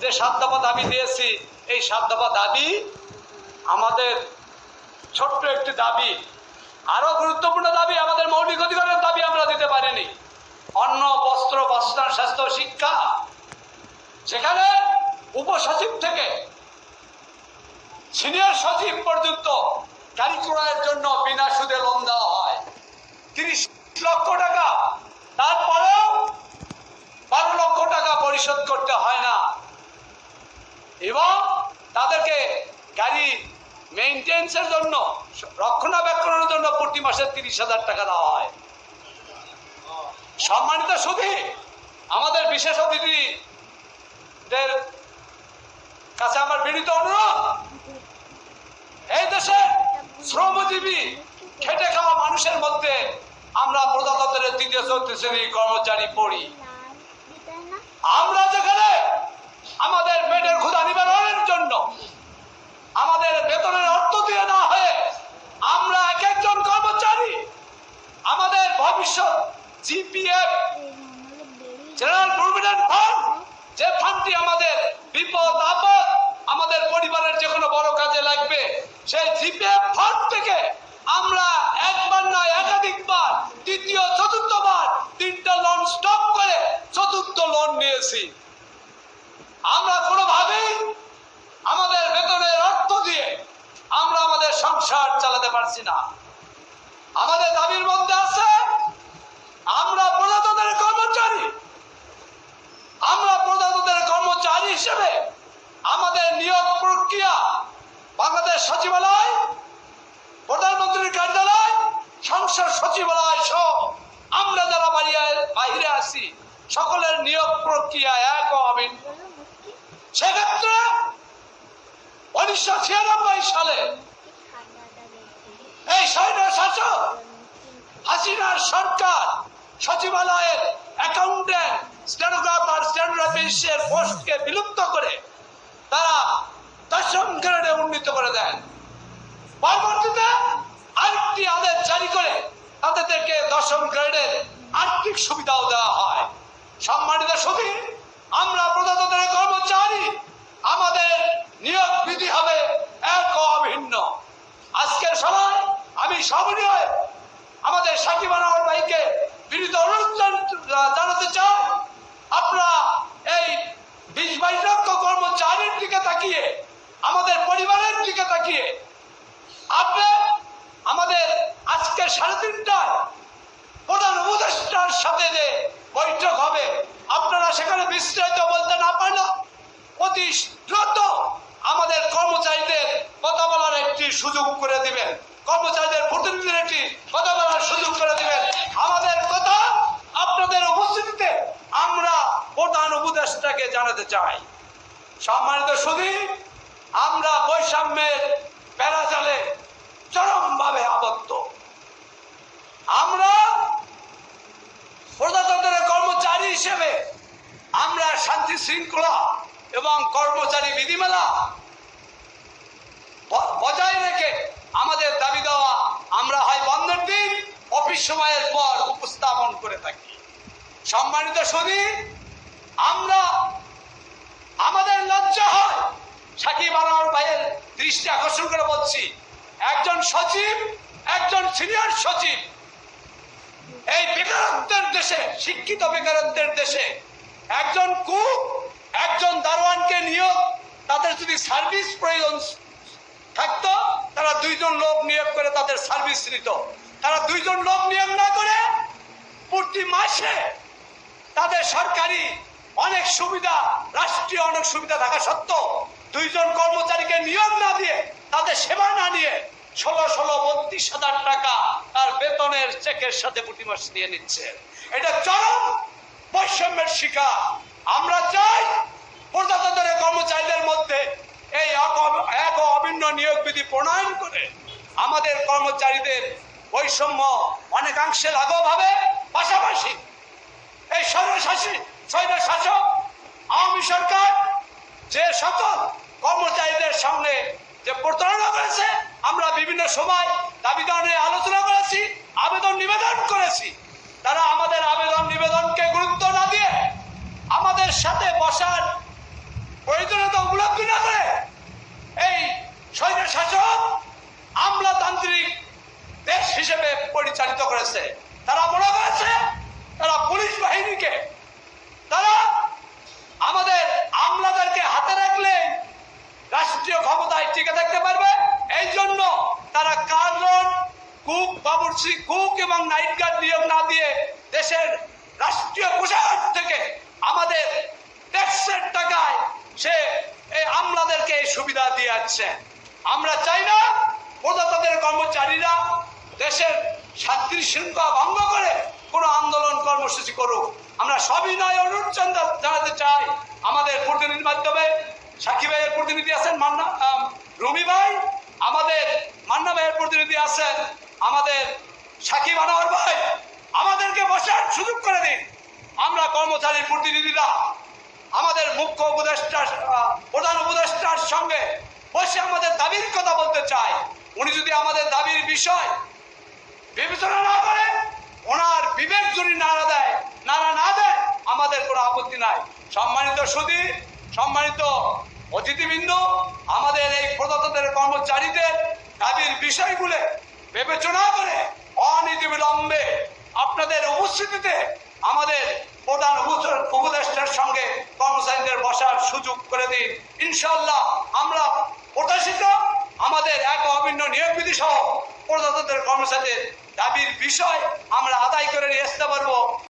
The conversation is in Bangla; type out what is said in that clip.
যে সাত দফা দাবি দিয়েছি, এই সাত দফা দাবি আমাদের ছোট্ট একটি দাবি আরও গুরুত্বপূর্ণ দাবি, আমাদের মৌলিক অধিকারের দাবি আমরা দিতে পারিনি। অন্ন, বস্ত্র বাসস্থান স্বাস্থ্য, শিক্ষা। সেখানে উপসচিব থেকে সিনিয়র সচিব পর্যন্ত ক্রয়ের জন্য বিনা সুদে লোন দেওয়া হয়। তিরিশ লক্ষ টাকা। তারপরেও বারো লক্ষ টাকা পরিশোধ করতে হয় না। এবং তাদেরকে গাড়ি মেনটেন্সের জন্য রক্ষণাবেক্ষণের জন্য প্রতি মাসে তিরিশ হাজার টাকা দেওয়া হয় সম্মানিত সুধী আমাদের বিশেষ অতিথিদের কাছে আমার বিনীত অনুরোধ এই দেশে শ্রমজীবী খেটে খাওয়া মানুষের মধ্যে আমরা প্রজাতন্ত্রের তৃতীয় চতুর্থ শ্রেণির কর্মচারী পড়ি আমরা যেখানে আমাদের পেটের ক্ষুধা নিবারণের জন্য, আমাদের বেতনের অর্থ দিয়ে না হয়ে আমরা এক একজন কর্মচারী, আমাদের ভবিষ্যৎ জিপিএফ, জেনারেল প্রভিডেন্ট ফান্ড, যে ফান্ডটি আমাদের বিপদ, আপদ, আমাদের পরিবারের যে কোনো বড় কাজে লাগবে, সেই জিপিএফ ফান্ড থেকে আমরা একবার নয় একাধিকবার তৃতীয় চতুর্থবার তিনটা লোন স্টপ করে চতুর্থ লোন নিয়েছি। আমরা কোনোভাবেই আমাদের বেতনের অর্থ দিয়ে আমরা আমাদের সংসার চালাতে পারছি না। আমাদের দাবির মধ্যে আছে, আমরা প্রজাতন্ত্রের কর্মচারী। আমরা প্রজাতন্ত্রের কর্মচারী হিসেবে আমাদের নিয়োগ প্রক্রিয়া বাংলাদেশ সচিবালয়, প্রধানমন্ত্রীর কার্যালয় সংসদ সচিবালয় সহ আমরা যারা বাড়িয়ে বাহিরে আছি, সকলের নিয়োগ প্রক্রিয়া এক অভিন্ন। সেক্ষেত্রে উনিশশো ছিয়ানব্বই সালে এই সৈন্য শাসক হাসিনার সরকার সচিবালয়ের অ্যাকাউন্টেন্ট স্টেনোগ্রাফার স্টেনোগ্রাফিসের পোস্টকে বিলুপ্ত করে তারা দশম গ্রেডে উন্নীত করে দেন। পরবর্তীতে আরেকটি আদেশ জারি করে তাদেরকে দশম গ্রেডের আর্থিক সুবিধাও দেওয়া হয়। সম্মানিত সুধী আমরা প্রজাতন্ত্রের কর্মচারী আমাদের নিয়োগ বিধি হবে এক ও অভিন্ন আজকের সময় আমি সবনীয় আমাদের সাকিব আনোয়ার ভাইকে বিনীত অনুরোধ জান- জানাতে চাই আপনারা এই বিশ বাইশ লক্ষ কর্মচারীর দিকে তাকিয়ে আমাদের পরিবারের দিকে তাকিয়ে আপনি আমাদের আজকে সাড়ে তিনটায় প্রধান উপদেষ্টার সাথে যে বৈঠক হবে, আপনারা সেখানে বিস্তারিত বলতে না পারল অতি দ্রুত আমাদের কর্মচারীদের কথা বলার একটি সুযোগ করে দিবেন। কর্মচারীদের প্রতিনিধিদের একটি কথা বলার সুযোগ করে দিবেন। আমাদের কথা আপনাদের উপস্থিতিতে আমরা প্রধান উপদেশটাকে জানাতে চাই। সম্মানিত সুধী, আমরা বৈষম্যের প্যারাজালে চরমভাবে আবদ্ধ আমরা প্রজাতন্ত্রের কর্মচারী হিসেবে আমরা শান্তি শৃঙ্খলা এবং কর্মচারী বিধিমালা ব- বজায় রেখে আমাদের দাবি দেওয়া আমরা হয় বন্ধের দিন অফিস সময়ের পর উপস্থাপন করে থাকি সম্মানিত সুদী আমরা আমাদের লজ্জা হয় সাকিব আনোয়ার ভাইয়ের দৃষ্টি আকর্ষণ করে বলছি, একজন সচিব, একজন সিনিয়র সচিব। এই বেকারত্বের দেশে, শিক্ষিত বেকারত্বের দেশে একজন কুক, একজন দারোয়ানকে নিয়োগ, তাদের যদি সার্ভিস প্রয়োজন থাকতো, তারা দুইজন লোক নিয়োগ করে তাদের সার্ভিস নিত। তারা দুইজন লোক নিয়োগ না করে প্রতি মাসে তাদের সরকারি অনেক সুবিধা, রাষ্ট্রীয় অনেক সুবিধা থাকা সত্ত্বেও দুইজন কর্মচারীকে নিয়োগ না দিয়ে, তাদের সেবা না নিয়ে ষোলো ষোলো বত্রিশ হাজার টাকা তার বেতনের চেকের সাথে প্রতি মাস নিয়ে নিচ্ছে। এটা চরম বৈষম্যের শিকার। আমরা চাই প্রজাতন্ত্রের কর্মচারীদের মধ্যে এই এক- অভিন্ন নিয়োগ বিধি প্রণয়ন করে আমাদের কর্মচারীদের বৈষম্য অনেকাংশে লাঘব হবে। পাশাপাশি এই সর্বশাসী স্বৈর শাসক, আওয়ামী সরকার, যে সকল কর্মচারীদের সামনে যে প্রতারণা করেছে, আমরা বিভিন্ন সময় দাবি নিয়ে আলোচনা করেছি, আবেদন নিবেদন করেছি। তারা আমাদের আবেদন নিবেদনকে গুরুত্ব না দিয়ে আমাদের সাথে বসার বিভক্তি না করে এই স্বৈর শাসক আমলাতান্ত্রিক দেশ হিসেবে পরিচালিত করেছে তারা মনে করেছে তারা পুলিশ বাহিনীকে তারা আমাদের আমলাদেরকে হাতে রাখলে রাষ্ট্রীয় ক্ষমতায় টিকে থাকতে পারবে এই জন্য তারা কারণ কুক বাবুর্চি কুক এবং নাইট গার্ড নিয়োগ না দিয়ে দেশের রাষ্ট্রীয় কোষাগার থেকে আমাদের ট্যাক্সের টাকায় সে এই আমলাদেরকে এই সুবিধা দিয়ে যাচ্ছে আমরা চাই না প্রজাতন্ত্রের কর্মচারীরা দেশের শান্তির শৃঙ্খলা ভঙ্গ করে কোনো আন্দোলন কর্মসূচি করুক। আমরা সবই নয়, অনুরোধ জানা- জানাতে চাই আমাদের প্রতিনিধির মাধ্যমে। সাকিব ভাইয়ের প্রতিনিধি আছেন মান্না রুমি ভাই। আমাদের মান্না ভাইয়ের প্রতিনিধি আছেন আমাদের সাকিব আনোয়ার ভাই। আমাদেরকে বসার সুযোগ করে দিন। আমরা কর্মচারীর প্রতিনিধিরা আমাদের মুখ্য উপদেষ্টা প্রধান উপদেষ্টার সঙ্গে বসে আমাদের দাবির কথা বলতে চাই উনি যদি আমাদের দাবির বিষয় বিবেচনা না করে ওনার বিবেক যদি নাড়া দেয়, নাড়া না দেয় আমাদের কোনো আপত্তি নাই। সম্মানিত সুদী সম্মানিত অতিথিবৃন্দ, আমাদের এই প্রজাতন্ত্রের কর্মচারীদের দাবির বিষয়গুলো বিবেচনা করে অনীতিবিলম্বে আপনাদের উপস্থিতিতে আমাদের প্রধান উপ- উপদেষ্টার সঙ্গে কর্মচারীদের বসার সুযোগ করে দিন। ইনশাল্লাহ আমরা প্রত্যাশিত, আমাদের এক অভিন্ন নিয়োগ বিধি সহ প্রজাতন্ত্রের কর্মচারীদের দাবির বিষয় আমরা আদায় করে নিয়ে আসতে পারব।